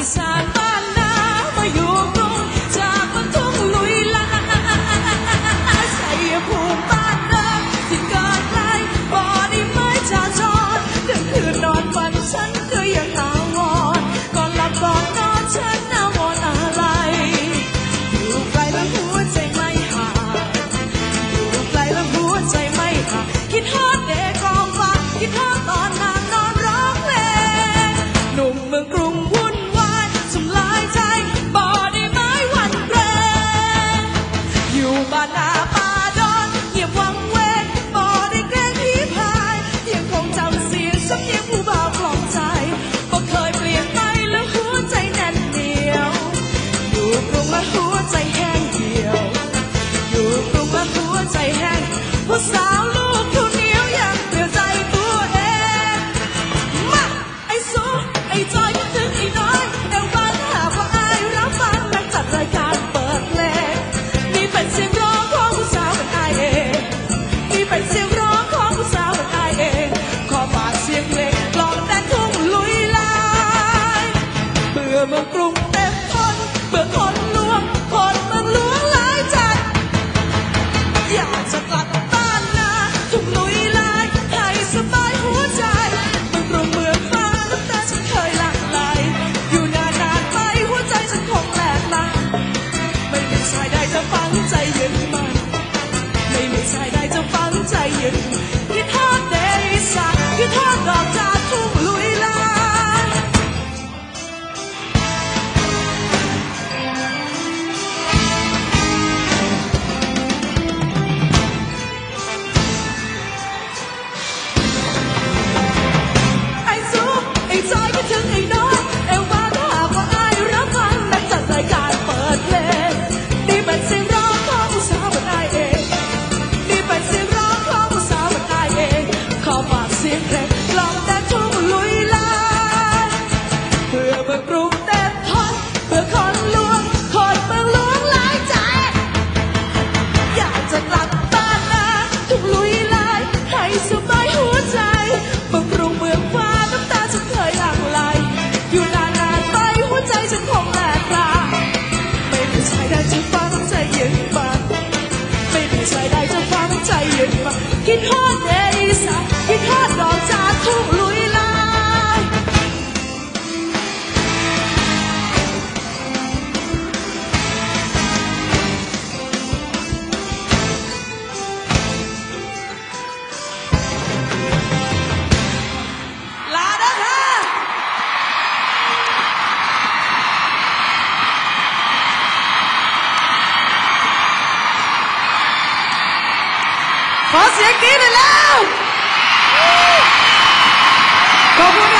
pisar 越越拖地實，越拖落 ทุกลุยลายให้สบายหัวใจบำรุงเมืองฟ้าน้ำตาฉันเคยหลั่งไหลอยู่นานนานไปหัวใจฉันคงแตกลาไม่มีชายใดจะฟังใจเย็นบันไม่มีชายใดจะฟังใจเย็นบันคิดฮอดเด ขอเสียงกรี๊ดหน่อยแล้วขอบคุณค่ะ